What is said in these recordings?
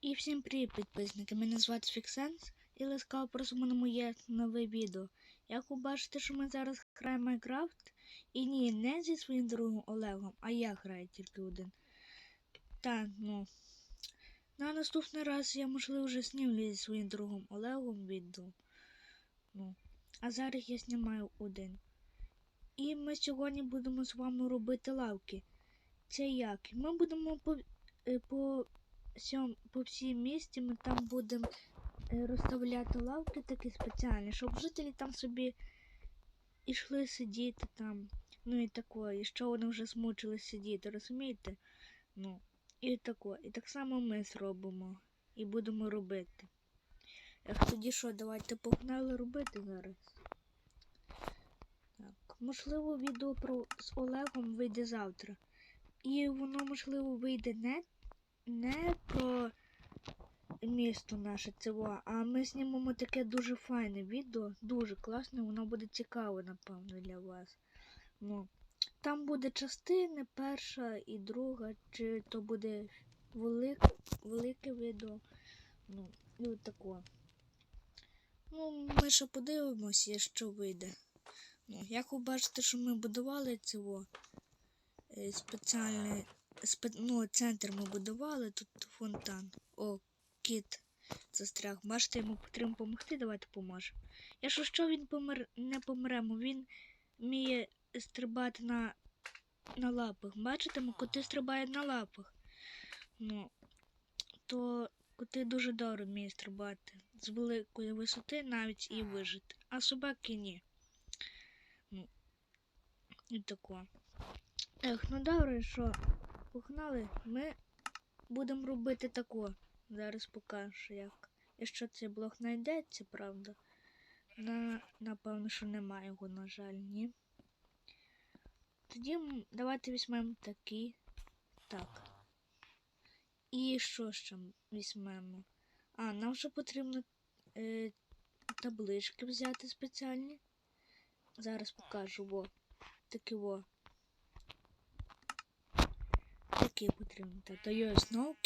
І всім привіт, підписники! Мене звати Фіксенс і ласкаво просимо на моє нове відео. Як ви бачите, що ми зараз граємо Майнкрафт. І ні, не зі своїм другом Олегом, а я граю тільки один. Та, ну. На наступний раз я, можливо, вже знімлю зі своїм другом Олегом відео. Ну. А зараз я знімаю один. І ми сьогодні будемо з вами робити лавки. Це як? Ми будемо по, е, по всьому, по всій місті ми там будемо е, розставляти лавки такі спеціальні, щоб жителі там собі ішли сидіти там. Ну і таке, і що вони вже змучились сидіти, розумієте? Ну, і таке. І так само ми зробимо і будемо робити. Ех, тоді що, давайте погнали робити зараз. Так, можливо, відео про з Олегом вийде завтра. І воно, можливо, вийде не не про місто наше ЦВА, а ми знімемо таке дуже файне відео, дуже класне, воно буде цікаве, напевно, для вас. Ну, там буде частини, перша і друга, чи то буде велике, велике відео. Ну, і от таке. Ну, ми ще подивимося, що вийде. Ну, як ви бачите, що ми будували цього е, спеціальний спе... ну, центр ми будували, тут фонтан. О, кіт застряг. Бачите, йому потрібно допомогти, давайте поможемо. Якщо що він помер... не помремо, він вміє стрибати на на лапах. Бачите, коти стрибають на лапах. Ну, то коти дуже добре вміють стрибати. З великої висоти навіть і вижити. А собаки ні. Ну, і тако. Ех, ну добре, що погнали, ми будемо робити тако. Зараз покажу як. Якщо цей блок знайдеться, правда. На, Напевно, що немає його, на жаль, ні. Тоді давайте візьмемо такий. Так. І що ще візьмемо? А, нам ще потрібно е, таблички взяти спеціальні. Зараз покажу, во. Такі во. Такі потрібно. Та то є знову.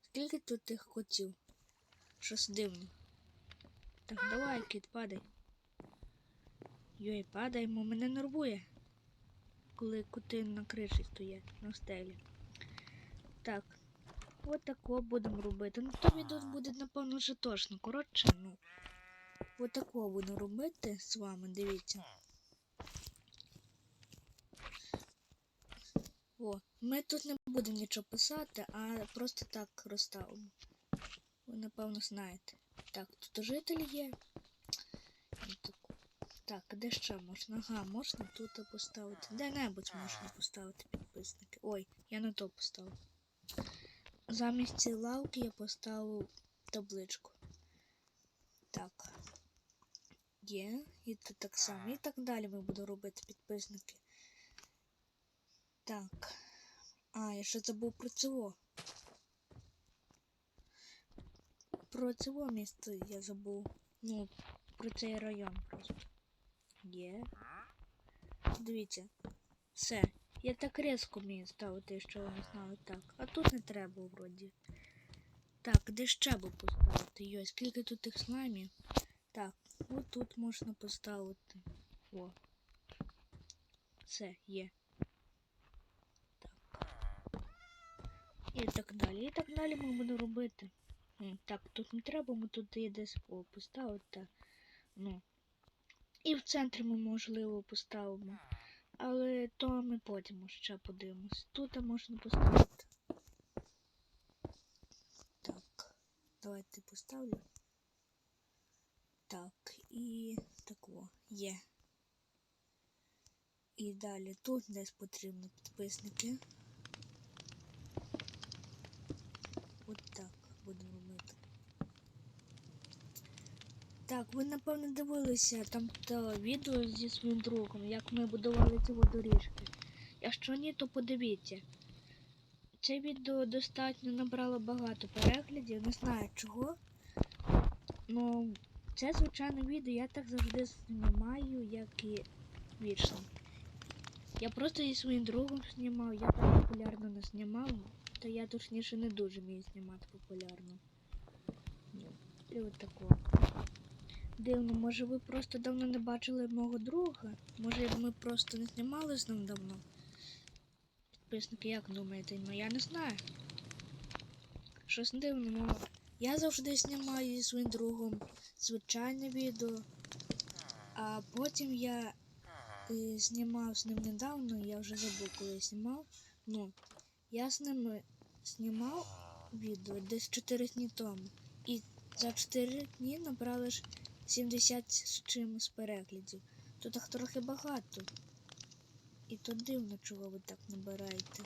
Скільки тут тих котів? Щось дивно. Так, давай, кіт, падай. Йой, падаємо, мене нервує. Коли коти на криші стоять, на стелі. Так. От тако будемо робити. Ну то відео буде, напевно, вже точно. Коротше, ну. От тако буду робити з вами, дивіться. О, ми тут не будемо нічого писати, а просто так розставимо. Ви, напевно, знаєте. Так, тут житель є. Так, де ще можна? Ага, можна тут поставити. Де-небудь можна поставити підписники. Ой, я не то поставив. Замість цієї лавки я поставив табличку. Так. Є, і тут так само. І так далі ми будемо робити підписники. Так. А, я ще забув про цього. Про цього місце я забув. Ну, про цей район просто. Є. Дивіться. Все. Я так різко вмію ставити, що ви не знали так. А тут не треба вроді. Так, де ще би поставити? Йой, скільки тут тих слаймів? Так, от тут можна поставити. О. Все, є. І так далі. І так далі ми будемо робити. Так, тут не треба, ми тут є десь поставити. Ну. І в центрі ми, можливо, поставимо. Але то ми потім ще подивимось. Тут можна поставити. Так. Давайте поставлю. Так, і так о, є. І далі тут десь потрібно підписники. От так будемо робити. Так, ви напевно дивилися там то відео зі своїм другом, як ми будували цього доріжки. Якщо ні, то подивіться. Це відео достатньо набрало багато переглядів, не знаю чого. Ну, це звичайне відео я так завжди знімаю, як і вічно. Я просто зі своїм другом знімав, я так популярно не знімав. Та я точніше не дуже вмію знімати популярно. І от такого. Дивно, може ви просто давно не бачили мого друга? Може ми просто не знімали з ним давно? Підписники, як думаєте? Ну я не знаю. Щось дивно, ну я завжди знімаю зі своїм другом звичайне відео. А потім я е, знімав з ним недавно, я вже забув, коли я знімав. Ну, я з ним е, знімав відео десь 4 дні тому. І за 4 дні набрали ж 70 з чимось переглядів. То так трохи багато. І то дивно, чого ви так набираєте.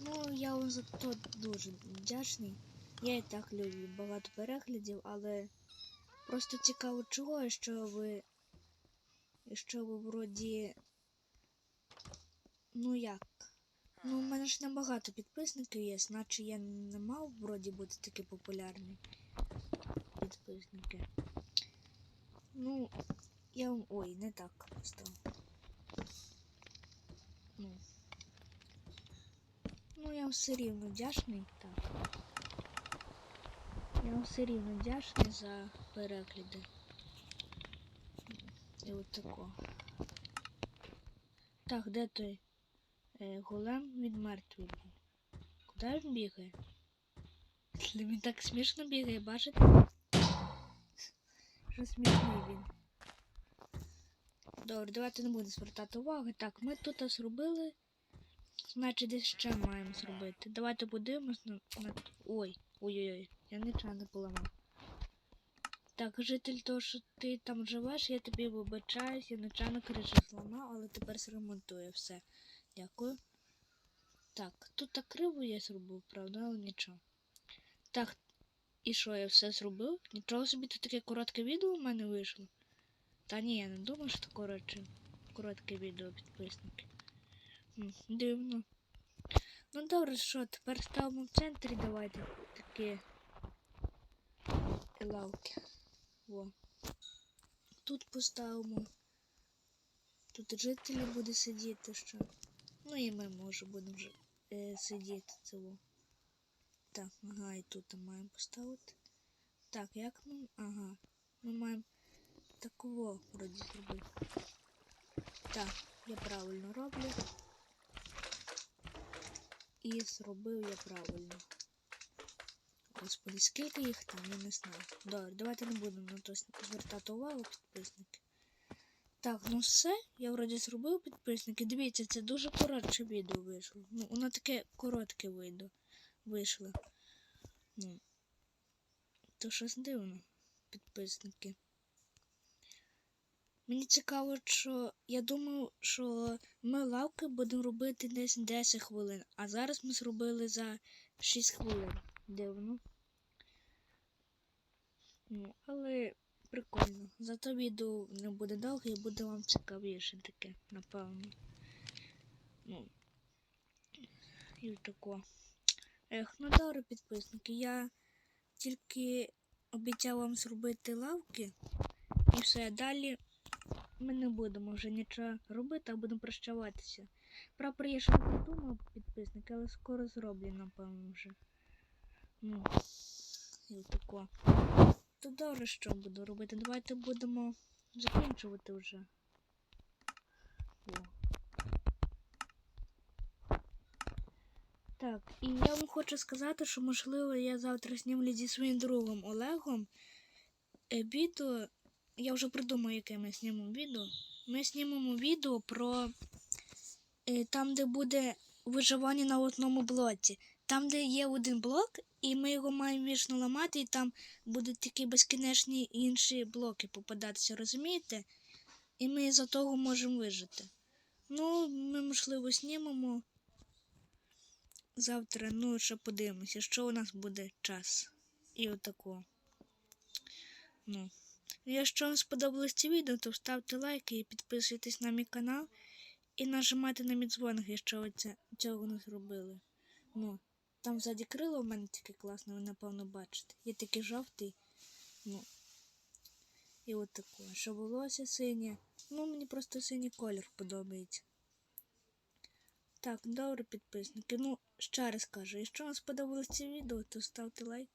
Ну, я вам за то дуже вдячний. Я і так люблю багато переглядів, але просто цікаво, чого, що ви. Що ви вроді. Ну як? Ну, у мене ж небагато підписників є, наче я не мав вроді бути такий популярний. Підписники. Ну, я вам. Ой, не так поставив. Ну. Ну, я вам все рівно вдячний, так. Я вам все рівно вдячний за перегляди. І от тако. Так, де той е, голем від мертвий? Куди він бігає? Він так смішно бігає, бачите? Що смішний він. Добре, давайте не будемо звертати уваги. Так, ми тут зробили. Значить, десь ще маємо зробити. Давайте подивимось на. на... Ой, ой-ой-ой, я нічого поламав. Так, житель того, що ти там живеш, я тобі вибачаюсь, я нечайно кришу зламав, але тепер зремонтую все. Дякую. Так, тут так криво я зробив, правда, але нічого. Так, і що, я все зробив? Нічого собі тут таке коротке відео у мене вийшло. Та ні, я не думаю, що коротше, коротке відео підписники. Дивно. Ну добре, що, тепер ставимо в центрі, давайте такі лавки. Во. Тут поставимо. Тут жителі буде сидіти, що. Ну і ми може будемо е, сидіти цього. Так, ага, і тут маємо поставити. Так, як ми. Ага. Ми маємо такого вроді зробити. Так, я правильно роблю. І зробив я правильно. Господи, скільки їх там, я не знаю. Добре, давайте не будемо на то звертати увагу, підписники. Так, ну все, я вроді зробив підписники. Дивіться, це дуже коротше відео вийшло. Ну, воно таке коротке відео вийшло. Ну, то щось дивно, підписники. Мені цікаво, що я думав, що ми лавки будемо робити десь 10 хвилин, а зараз ми зробили за 6 хвилин. Дивно. Ну, але прикольно. Зато відео не буде довге і буде вам цікавіше таке, напевно. Ну. І тако. Ех, ну добре, підписники. Я тільки обіцяв вам зробити лавки. І все, далі ми не будемо вже нічого робити, а будемо прощаватися. Прапор я ще придумав підписники, але скоро зроблю, напевно, вже. Ну, і тако. То добре, що буду робити. Давайте будемо закінчувати вже. О. Так, і я вам хочу сказати, що можливо я завтра знімлю зі своїм другом Олегом е, відео. Я вже придумаю, яке ми знімемо відео. Ми знімемо відео про е, там, де буде виживання на одному блоці. Там, де є один блок, і ми його маємо вічно ламати, і там будуть такі безкінечні інші блоки попадатися, розумієте? І ми за того можемо вижити. Ну, ми, можливо, знімемо завтра, ну, ще подивимося, що у нас буде час. І отако. Ну. Якщо вам сподобалось це відео, то ставте лайки і підписуйтесь на мій канал. І нажимайте на мій дзвоник, якщо це, цього не зробили. Ну, там ззаді крило у мене таке класне, ви напевно бачите. Є такий жовтий. Ну. І от таке. Що волосся синє. Ну, мені просто синій колір подобається. Так, добре, підписники. Ну, ще раз кажу, якщо вам сподобалось це відео, то ставте лайк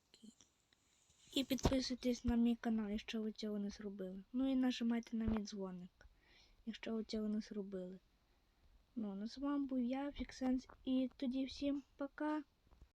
і- підписуйтесь на мій канал, якщо ви цього не зробили. Ну і нажимайте на мій дзвоник, якщо ви цього не зробили. Ну, на з вами був я, Фіксенс, і тоді всім пока.